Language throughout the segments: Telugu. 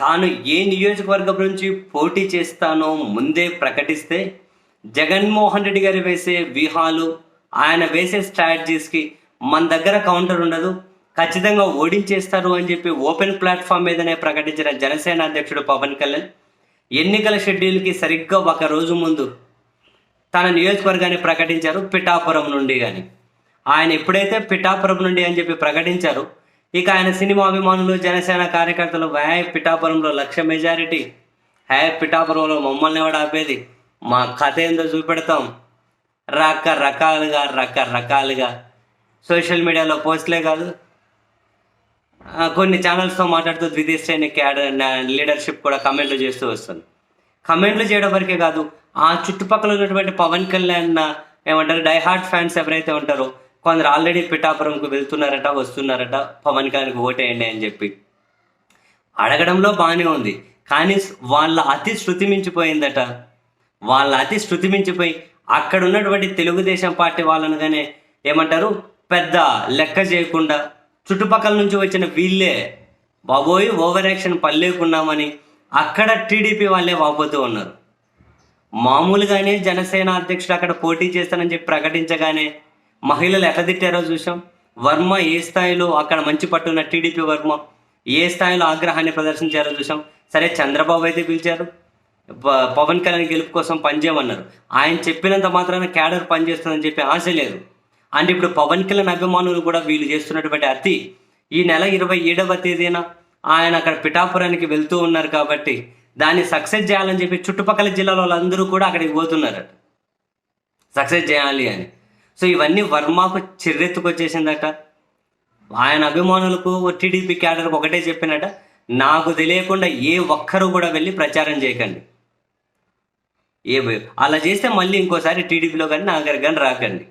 తాను ఏ నియోజకవర్గం నుంచి పోటీ చేస్తానో ముందే ప్రకటిస్తే జగన్మోహన్ రెడ్డి గారు వేసే వ్యూహాలు ఆయన వేసే స్ట్రాటజీస్కి మన దగ్గర కౌంటర్ ఉండదు. ఖచ్చితంగా ఓడించేస్తారు అని చెప్పి ఓపెన్ ప్లాట్ఫామ్ మీదనే ప్రకటించిన జనసేన అధ్యక్షుడు పవన్ కళ్యాణ్ ఎన్నికల షెడ్యూల్కి సరిగ్గా ఒక రోజు ముందు తన నియోజకవర్గాన్ని ప్రకటించారు పిఠాపురం నుండి కానీ ఆయన ఎప్పుడైతే పిఠాపురం నుండి అని చెప్పి ప్రకటించారు ఇక ఆయన సినిమా అభిమానులు జనసేన కార్యకర్తలు హ్యాయ్ పిఠాపురంలో లక్ష మెజారిటీ హ్యాయ్ పిఠాపురంలో మమ్మల్ని ఎవడ ఆపేది? మా కథ ఏందో చూపెడతాం. రకరకాలుగా రకరకాలుగా సోషల్ మీడియాలో పోస్ట్లే కాదు. కొన్ని ఛానల్స్తో మాట్లాడుతూ ద్వితీయ శ్రేణి క్యాడర్ లీడర్షిప్ కూడా కమెంట్లు చేస్తూ వస్తుంది. కమెంట్లు చేయడం వరకే కాదు ఆ చుట్టుపక్కల ఉన్నటువంటి పవన్ కళ్యాణ్ ఏమంటారు డైహార్ట్ ఫ్యాన్స్ ఎవరైతే ఉంటారో కొందరు ఆల్రెడీ పిఠాపురంకు వెళ్తున్నారట వస్తున్నారట పవన్ కళ్యాణ్కి ఓటేయండి అని చెప్పి. అడగడంలో బాగానే ఉంది. కానీ వాళ్ళ అతి శృతి మించిపోయిందట. వాళ్ళ అతి శృతి మించిపోయి అక్కడ ఉన్నటువంటి తెలుగుదేశం పార్టీ వాళ్ళను కానీ ఏమంటారు? పెద్ద లెక్క చేయకుండా చుట్టుపక్కల నుంచి వచ్చిన వీళ్ళే బాబోయ్ ఓవర్ యాక్షన్ పల్లేకున్నామని అక్కడ టీడీపీ వాళ్ళే వాపోతూ ఉన్నారు. మామూలుగానే జనసేన అధ్యక్షుడు అక్కడ పోటీ చేస్తానని చెప్పి ప్రకటించగానే మహిళలు ఎట్లా తిట్టారో చూసాం. వర్మ ఏ స్థాయిలో అక్కడ మంచి పట్టున్న టీడీపీ వర్మ ఏ స్థాయిలో ఆగ్రహాన్ని ప్రదర్శించారో చూసాం. సరే చంద్రబాబు అయితే పిలిచారు. ప- పవన్ కళ్యాణ్ గెలుపు కోసం పనిచేయమన్నారు. ఆయన చెప్పినంత మాత్రాన క్యాడర్ పనిచేస్తుందని చెప్పి ఆశ లేదు. అండ్ ఇప్పుడు పవన్ కళ్యాణ్ అభిమానులు కూడా వీళ్ళు చేస్తున్నటువంటి అతి ఈ నెల ఇరవై ఏడవ తేదీన ఆయన అక్కడ పిఠాపురానికి వెళ్తూ ఉన్నారు కాబట్టి దాన్ని సక్సెస్ చేయాలని చెప్పి చుట్టుపక్కల జిల్లాల వాళ్ళందరూ కూడా అక్కడికి పోతున్నారు సక్సెస్ చేయాలి అని. సో ఇవన్నీ వర్మకు చిర్రెత్తుకొచ్చేసిందట ఆయన అభిమానులకు టీడీపీ క్యాడర్కి ఒకటే చెప్పినట నాకు తెలియకుండా ఏ ఒక్కరు కూడా వెళ్ళి ప్రచారం చేయకండి. ఏ అలా చేస్తే మళ్ళీ ఇంకోసారి టీడీపీలో కానీ నా దగ్గర కానీ రాకండి.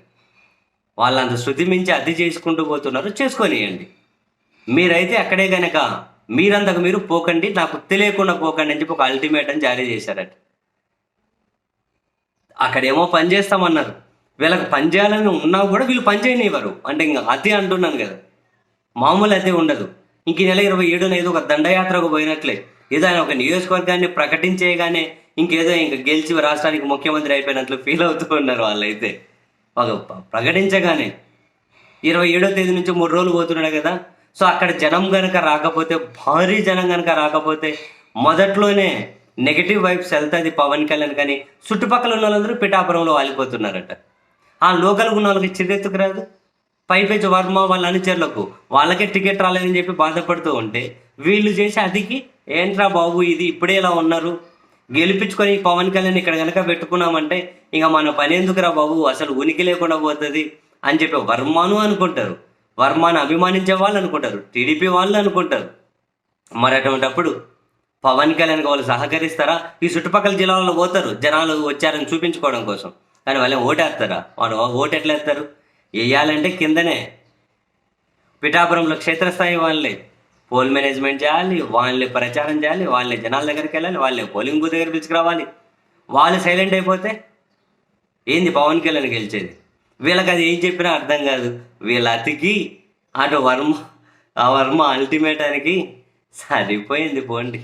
వాళ్ళంత శృతి మించి అద్దె చేసుకుంటూ పోతున్నారు చేసుకొనియండి. మీరైతే అక్కడే కనుక మీరంతకు మీరు పోకండి నాకు తెలియకుండా పోకండి అని చెప్పి ఒక అల్టిమేటం జారీ చేశారట. అక్కడేమో పని చేస్తామన్నారు. వీళ్ళకి పని చేయాలని ఉన్నా కూడా వీళ్ళు పని చేయనివ్వరు. అంటే ఇంకా అదే అంటున్నాను కదా. మామూలు అదే ఉండదు. ఇంక ఈ నెల ఇరవై ఏడున ఏదో ఒక దండయాత్రకు పోయినట్లే. ఏదో ఆయన ఒక నియోజకవర్గాన్ని ప్రకటించేయగానే ఇంకేదో ఇంక గెలిచి రాష్ట్రానికి ముఖ్యమంత్రి అయిపోయినట్లు ఫీల్ అవుతూ ఉన్నారు వాళ్ళైతే. ఒక ప్రకటించగానే. ఇరవై ఏడో తేదీ నుంచి మూడు రోజులు పోతున్నాడు కదా. సో అక్కడ జనం కనుక రాకపోతే భారీ జనం కనుక రాకపోతే మొదట్లోనే నెగిటివ్ వైబ్స్ వెళ్తుంది పవన్ కళ్యాణ్ కానీ చుట్టుపక్కల ఉన్న వాళ్ళందరూ పిఠాపురంలో వాలిపోతున్నారట. ఆ లోకల్ ఉన్న వాళ్ళకి చిరెత్తుకు రాదు? పైపెచ్చు వర్మ వాళ్ళ అనుచరులకు వాళ్ళకే టికెట్ రాలేదని చెప్పి బాధపడుతూ ఉంటే వీళ్ళు చేసే అదికి ఏంట్రా బాబు ఇది ఇప్పుడే ఇలా ఉన్నారు? గెలిపించుకొని పవన్ కళ్యాణ్ ఇక్కడ కనుక పెట్టుకున్నామంటే ఇంకా మన పని ఎందుకురా బాబు? అసలు ఉనికి లేకుండా పోతుంది? అని చెప్పి వర్మను అనుకుంటారు. వర్మను అభిమానించే వాళ్ళు అనుకుంటారు. టీడీపీ వాళ్ళు అనుకుంటారు. మరి అటువంటిప్పుడు పవన్ కళ్యాణ్ వాళ్ళు సహకరిస్తారా? ఈ చుట్టుపక్కల జిల్లాలో పోతారు. జనాలు వచ్చారని చూపించుకోవడం కోసం. కానీ వాళ్ళు ఓటేస్తారా? వాళ్ళు ఓటు ఎట్లా వేస్తారు? వేయాలంటే కిందనే. పిఠాపురంలో క్షేత్రస్థాయి వాళ్ళే. పోల్ మేనేజ్మెంట్ చేయాలి వాళ్ళని ప్రచారం చేయాలి వాళ్ళని జనాల దగ్గరికి వెళ్ళాలి వాళ్ళే పోలింగ్ బూత్ దగ్గర పిలుచుకురావాలి. వాళ్ళు సైలెంట్ అయిపోతే ఏంది పవన్ కళ్యాణ్ గెలిచేది? వీళ్ళకి అది ఏం చెప్పినా అర్థం కాదు. వీళ్ళ అతికి అటు వర్మ ఆ వర్మ అల్టిమేటానికి సరిపోయింది పోండి.